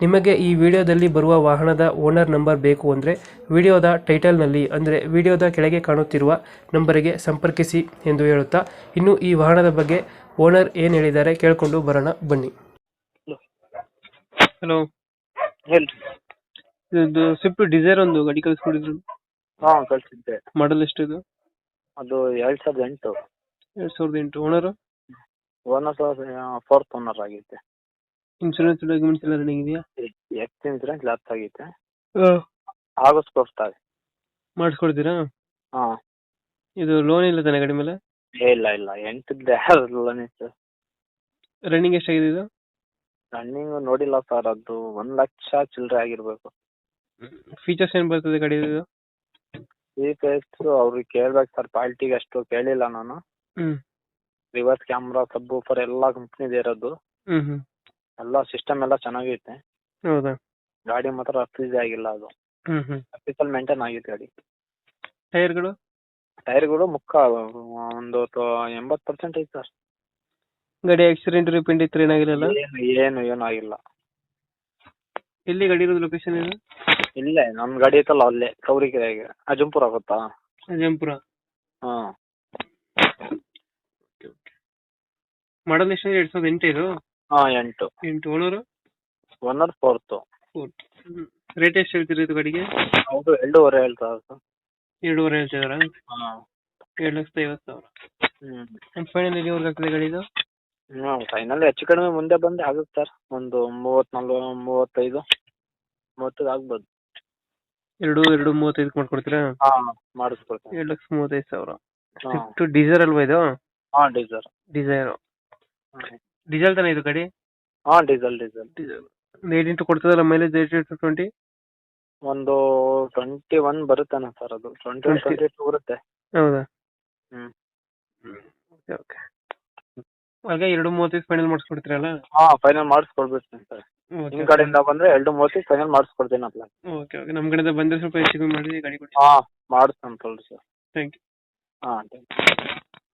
ನಿಮಗೆ ಈ ವಿಡಿಯೋದಲ್ಲಿ ಬರುವ ವಾಹನದ ಓನರ್ ನಂಬರ್ ಬೇಕು ಅಂದರೆ ವಿಡಿಯೋದ ಟೈಟಲ್ನಲ್ಲಿ ಅಂದರೆ ವಿಡಿಯೋದ ಕೆಳಗೆ ಕಾಣುತ್ತಿರುವ ನಂಬರಿಗೆ ಸಂಪರ್ಕಿಸಿ ಎಂದು ಹೇಳುತ್ತಾ ಇನ್ನು ಈ ವಾಹನದ ಬಗ್ಗೆ ಓನರ್ ಏನು ಹೇಳಿದ್ದಾರೆ ಕೇಳಿಕೊಂಡು ಬರೋಣ ಬನ್ನಿ. ಹಲೋ. ಹೇಳ್ರಿ ಇದು ಸ್ವಿಫ್ಟ್ ಡಿಸೈರ್ ಒಂದು ಗಾಡಿ ಕಳಿಸ್ಕೊಡಿದ್ರು. ಹಾಂ ಕಳಿಸಿದ್ದೆ. ಮಾಡಲ್ ಎಷ್ಟು ಇದು ಅದು ಎರಡು ಸಾವಿರದ ಎಂಟು. ಎರಡು ಸಾವಿರದ ಎಂಟು. ಓನರು ಓನರ್ ಫೋರ್ತ್ ಓನರ್ ಆಗೈತೆ ಇನ್ಶೂರೆನ್ಸ್ ಡಾಕ್ಯುಮೆಂಟ್ಸ್ ಎಲ್ಲ ರನ್ನಿಂಗ್ ಇದೆಯಾ? ಎಕ್ಸ್ ಇನ್ಸೂರೆನ್ಸ್ ಲ್ಯಾಪ್ಸ್ ಆಗೈತೆ. ಆಗಸ್ಟ್ ಆಗಿ ಮಾಡಿಸ್ಕೊಡ್ತೀರಾ? ಹಾಂ. ಇದು ಲೋನ್ ಇಲ್ಲ ತಾನೆ ಗಾಡಿ ಮೇಲೆ? ಇಲ್ಲ ಇಲ್ಲ. ಲೋನ್ ಇಸ್ ರನ್ನಿಂಗ್ ಎಷ್ಟಾಗಿದೆ ಇದು? ರನ್ನಿಂಗ್ ನೋಡಿಲ್ಲ ಸರ್ ಅದು ಒಂದು ಲಕ್ಷ ಚಿಲ್ಲರೆ ಆಗಿರ್ಬೇಕು. ಫೀಚರ್ಸ್ ಏನು ಬರ್ತದೆ ಗಾಡಿ ಇದು? ಫೀಚರ್ಸ್ ಅವ್ರಿಗೆ ಕೇಳ್ಬೇಕು ಸರ್ ಪಾಲ್ಟಿಗೆ ಅಷ್ಟು ಕೇಳಿಲ್ಲ ನಾನು. ಹ್ಞೂ ರಿವರ್ಸ್ ಕ್ಯಾಮ್ರಾ ಸಬ್ ಎಲ್ಲ ಕಂಪ್ನಿದು ಇರೋದು. ಹ್ಮ್ ಹ್ಞೂ ಎಲ್ಲ ಸಿಸ್ಟಮ್ ಎಲ್ಲ ಚೆನ್ನಾಗೈತೆ. ಹೌದಾ? ಗಾಡಿ ಮಾತ್ರ ಅಫೀಸ್ ಆಗಿಲ್ಲ ಅದು. ಹ್ಞೂ ಹ್ಞೂ ಅಫೀಸಲ್ಲಿ ಮೇಂಟೈನ್ ಆಗೈತೆ ಗಾಡಿ. ಟೈರ್ಗಳು? ಟೈರ್ಗಳು ಮುಕ್ಕ ಒಂದು ಎಂಬತ್ತು ಪರ್ಸೆಂಟ್ ಐತೆ ಸರ್. ಗಾಡಿ ಆಕ್ಸಿಡೆಂಟ್ ರಿಪೇಂಟ್ ಇತ್ತು ಏನಾಗಿರಲ್ಲ ಏನು ಏನು ಏನು ಆಗಿಲ್ಲ. ಎಲ್ಲಿ ಗಾಡಿ ಇರೋದು ಲೊಕೇಶನ್ ಏನು ಇಲ್ಲೇ ನಮ್ಮ ಗಾಡಿ ಐತಲ್ಲ ಅಲ್ಲೇ ಕೌರಿಕೆರೆಗೆ. ಅಜಂಪುರ ಗೊತ್ತಾ? ಅಜಂಪುರ. ಹಾಂ. ಮಾಡಲ್ ಎಷ್ಟು ಎರಡು ಸಾವಿರದ ಎಂಟು ಇದು? ಹಾಂ ಎಂಟು. ಎಂಟು ಓನರು? ಒನ್ನರ್ ಫೋರ್ತು. ರೇಟ್ ಎಷ್ಟು ಹೇಳ್ತೀರಿ ಇದು ಗಾಡಿಗೆ? ಹೌದು ಎರಡೂವರೆ ಹೇಳ್ತಾರೆ ಸರ್. ಎರಡೂವರೆ ಹೇಳ್ತಿದಾರ? ಹಾಂ. ಎರಡು ಲಕ್ಷದ ಐವತ್ತು ಸಾವಿರ. ಹ್ಞೂ ಫೈನಲ್ ಎಲ್ಲಿವರೆಗೆ ಆಗ್ತದೆ ಗಾಡಿ ಇದು? ಹ್ಞೂ ಫೈನಲ್ ಹೆಚ್ಚು ಕಡಿಮೆ ಮುಂದೆ ಬಂದು ಆಗುತ್ತೆ ಸರ್. ಒಂದು ಮೂವತ್ತು ನಲ್ವ ಮೂವತ್ತೈದು ಮೂವತ್ತೈದು ಆಗ್ಬೋದು. ಎರಡು ಎರಡು ಮೂವತ್ತೈದಕ್ಕೆ ಮಾಡ್ಕೊಡ್ತೀರಾ? ಹಾಂ ಮಾಡಿಸ್ಕೊಡ್ತೀನಿ. ಎರಡು ಲಕ್ಷ ಮೂವತ್ತೈದು ಸಾವಿರ. ಸ್ವಿಫ್ಟ್ ಡೀಸರ್ ಅಲ್ವಾ ಇದು? ಹಾಂ ಡಿಸೈರ್ ಡಿಸೈರ್ ಡೀಸೆಲ್ ತಾನೇ ಇದು ಗಾಡಿ? ಹಾಂ diesel diesel. Diesel. Eight into ಕೊಡ್ತದಲ್ಲ mileage eight into twenty ಒಂದು ಟ್ವೆಂಟಿ ಒನ್ ಬರುತ್ತೇನೆ ಸರ್ ಅದು. ಟ್ವೆಂಟಿ ಒನ್ ಟ್ವೆಂಟಿ ಟು ಬರುತ್ತೆ. ಹೌದಾ? ಹ್ಮ್. ಓಕೆ ಓಕೆ ಹಾಗೆ ಎರಡು ಮೂವತ್ತೈದು ಫೈನಲ್ ಮಾಡಿಸ್ಕೊಡ್ತೀರಲ್ಲ ಹಾ ಫೈನಲ್ ಮಾಡಿಸ್ಕೊಡ್ಬಿಡ್ತೀನಿ ಸರ್ ನಿಮ್ಮ ಕಡೆಯಿಂದ ಬಂದ್ರೆ ಎರಡು ಮೂವತ್ತೈದು ಫೈನಲ್ ಮಾಡಿಸ್ಕೊಡ್ತೀನಿ ಅಪ್ಲ ಓಕೆ ಓಕೆ ನಮ್ಮ ಕಡೆಯಿಂದ ಬಂದರೆ ಸ್ವಲ್ಪ ಹೆಚ್ಚು ಕಮ್ಮಿ ಮಾಡಿ ಗಾಡಿ ಕೊಡಿ. ಹಾಂ ಮಾಡಿಸ್ತಾನೆ ಸರ್ ಥ್ಯಾಂಕ್ ಯು ಹಾಂ ಥ್ಯಾಂಕ್ ಯು